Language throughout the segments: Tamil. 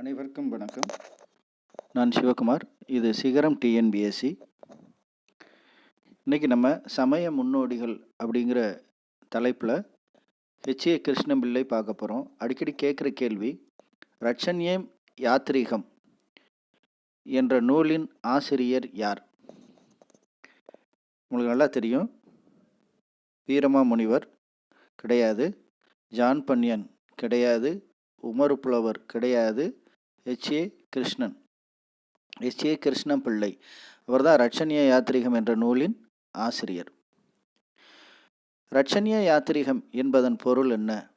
அனைவருக்கும் வணக்கம். நான் சிவகுமார். இது சிகரம் டிஎன்பிஎஸ்சி. இன்றைக்கி நம்ம சமய முன்னோடிகள் அப்படிங்கிற தலைப்பில் ஹெச்ஏ கிருஷ்ணபிள்ளை பார்க்க போகிறோம் அடிக்கடி கேட்குற கேள்வி ரட்சண்யம் யாத்ரீகம் என்ற நூலின் ஆசிரியர் யார்? உங்களுக்கு நல்லா தெரியும். வீரமா முனிவர் கிடையாது. ஜான் பன்யன் கிடையாது. உமர் புலவர் கிடையாது. ஹெச்ஏ கிருஷ்ணன். ஹெச்ஏ கிருஷ்ணன் பிள்ளை. அவர்தான் ரட்சணிய யாத்திரிகம் என்ற நூலின் ஆசிரியர். ரட்சணிய யாத்திரிகம் என்பதன் பொருள் என்ன?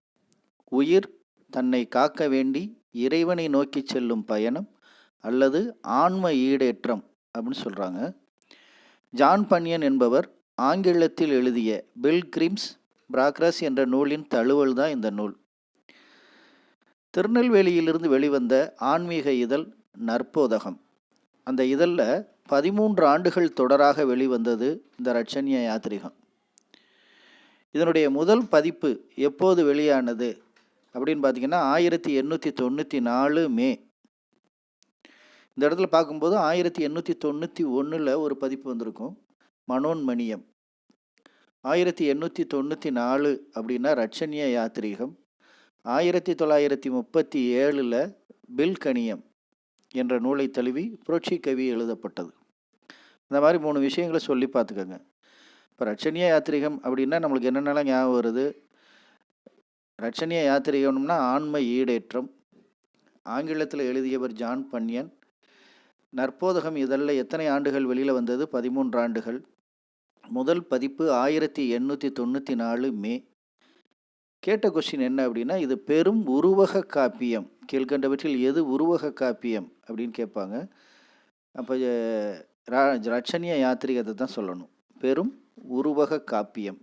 உயிர் தன்னை காக்க வேண்டி இறைவனை நோக்கி செல்லும் பயணம் அல்லது ஆன்ம ஈடேற்றம் அப்படின்னு சொல்கிறாங்க ஜான் பன்யன் என்பவர் ஆங்கிலத்தில் எழுதிய பில் கிரிம்ஸ் பிராக்ரஸ் என்ற நூலின் தழுவல் தான் இந்த நூல். திருநெல்வேலியிலிருந்து வெளிவந்த ஆன்மீக இதழ் நற்போதகம். அந்த இதழில் பதிமூன்று ஆண்டுகள் தொடராக வெளிவந்தது இந்த ரட்சண்ய யாத்திரிகம். இதனுடைய முதல் பதிப்பு எப்போது வெளியானது அப்படின்னு பார்த்தீங்கன்னா ஆயிரத்தி எண்ணூற்றி தொண்ணூற்றி நாலு மே. இந்த இடத்துல பார்க்கும்போது ஆயிரத்தி எண்ணூற்றி தொண்ணூற்றி ஒன்றில் ஒரு பதிப்பு வந்திருக்கும். மனோன்மணியம். ஆயிரத்தி எண்ணூற்றி தொண்ணூற்றி நாலு அப்படின்னா ரட்சண்ய யாத்திரிகம். ஆயிரத்தி தொள்ளாயிரத்தி முப்பத்தி ஏழில் பில்கணியம் என்ற நூலை தழுவி புரட்சி கவி எழுதப்பட்டது. இந்த மாதிரி மூணு விஷயங்களை சொல்லி பார்த்துக்கோங்க. இப்போ ரட்சணிய யாத்திரிகம் அப்படின்னா நம்மளுக்கு என்னென்னலாம் ஞாபகம் வருது? ரட்சணிய யாத்திரிகம்னா ஆன்ம ஈடேற்றம் ஆங்கிலத்தில் எழுதியவர் ஜான் பன்யன் நற்போதகம் இதழில் எத்தனை ஆண்டுகள் வெளியில் வந்தது? பதிமூன்று ஆண்டுகள். முதல் பதிப்பு ஆயிரத்தி எண்ணூற்றி தொண்ணூற்றி நாலு மே. கேட்ட கொஸ்டின் என்ன அப்படின்னா இது பெரும் உருவக காப்பியம். கீழ்கண்டவற்றில் எது உருவக காப்பியம் அப்படின்னு கேட்பாங்க. அப்போ ரட்சணிய யாத்திரிகத்தை தான் சொல்லணும். பெரும் உருவக காப்பியம்.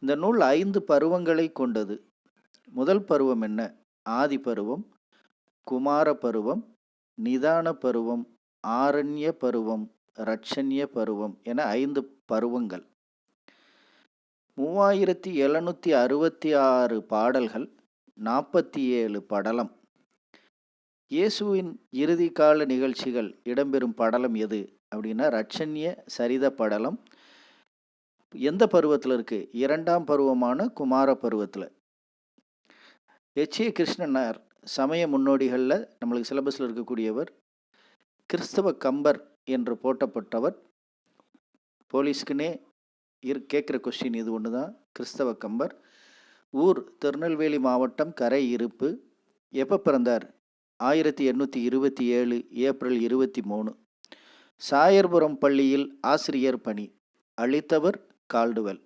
இந்த நூல் ஐந்து பருவங்களை கொண்டது. முதல் பருவம் என்ன? ஆதி பருவம் குமார பருவம் நிதான பருவம் ஆரண்ய பருவம் ரட்சண்ய பருவம் என ஐந்து பருவங்கள். மூவாயிரத்தி எழுநூற்றி அறுபத்தி ஆறு பாடல்கள் நாற்பத்தி ஏழு படலம். இயேசுவின் இறுதி கால நிகழ்ச்சிகள் இடம்பெறும் படலம் எது? அப்படின்னா ரட்சண்ய சரித படலம். எந்த பருவத்தில் இருக்குது இரண்டாம் பருவமான குமார பருவத்தில். எச். ஏ. கிருஷ்ணனார் சமய முன்னோடிகளில் நம்மளுக்கு சிலபஸில் இருக்கக்கூடியவர் கிறிஸ்தவ கம்பர் என்று போட்டப்பட்டவர் போலீஸ்க்குனே இரு கேட்குற கொஸ்டின் இது ஒன்று தான் கிறிஸ்தவ கம்பர். ஊர் திருநெல்வேலி மாவட்டம் கரை இருப்பு எப்போ பிறந்தார்? ஆயிரத்தி எண்ணூற்றி இருபத்தி ஏழு ஏப்ரல் இருபத்தி மூணு. சாயர்புரம் பள்ளியில் ஆசிரியர் பணி. அளித்தவர் கால்டுவெல்.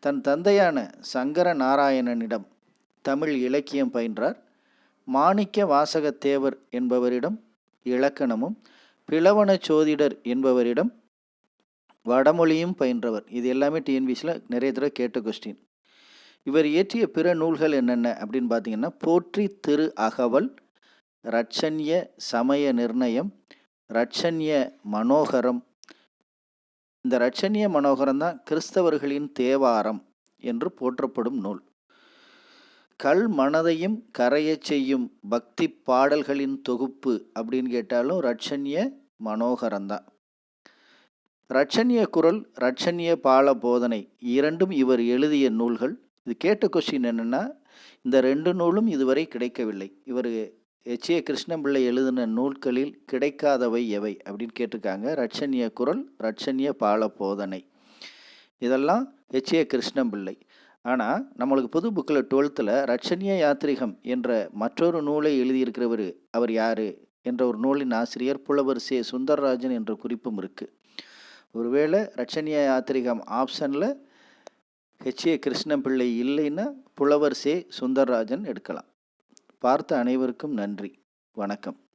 தன் தந்தையான சங்கர நாராயணனிடம் தமிழ் இலக்கியம் பயின்றார். மாணிக்க வாசகத்தேவர் என்பவரிடம் இலக்கணமும் பிளவன சோதிடர் என்பவரிடம் வடமொழியும் பயின்றவர். இது எல்லாமே டிஎன்பிசியில் நிறைய தடவை கேட்ட கொஸ்டின் இவர் இயற்றிய பிற நூல்கள் என்னென்ன அப்படின்னு பார்த்தீங்கன்னா போற்றி திரு அகவல் ரட்சண்ய சமய நிர்ணயம் ரட்சண்ய மனோகரம். இந்த ரட்சண்ய மனோகரம் தான் கிறிஸ்தவர்களின் தேவாரம் என்று போற்றப்படும் நூல். கல் மனதையும் கரையச் செய்யும் பக்தி பாடல்களின் தொகுப்பு அப்படின்னு கேட்டாலும் ரட்சண்ய மனோகரம்தான் ரட்சணிய குரல் ரட்சணிய பால போதனை. இரண்டும் இவர் எழுதிய நூல்கள். இது கேட்ட கொஸ்டின் என்னென்னா இந்த ரெண்டு நூலும் இதுவரை கிடைக்கவில்லை. இவர் எச். ஏ. கிருஷ்ணபிள்ளை எழுதின நூல்களில் கிடைக்காதவை எவை அப்படின்னு கேட்டிருக்காங்க. ரட்சண்ய குரல் ரட்சண்ய பால போதனை. இதெல்லாம் எச். ஏ. கிருஷ்ணபிள்ளை. ஆனால் நம்மளுக்கு புது புக்கில் டுவெல்த்தில் ரட்சணிய யாத்திரிகம் என்ற மற்றொரு நூலை எழுதியிருக்கிறவர் அவர் யார்? என்ற ஒரு நூலின் ஆசிரியர் புலவர் சே சுந்தரராஜன் என்ற குறிப்பும் இருக்குது ஒருவேளை ரட்சணிய யாத்திரிகம் ஆப்ஷனில் ஹெச்ஏ கிருஷ்ணபிள்ளை இல்லைன்னா புலவர் சே சுந்தரராஜன் எடுக்கலாம். பார்த்த அனைவருக்கும் நன்றி. வணக்கம்.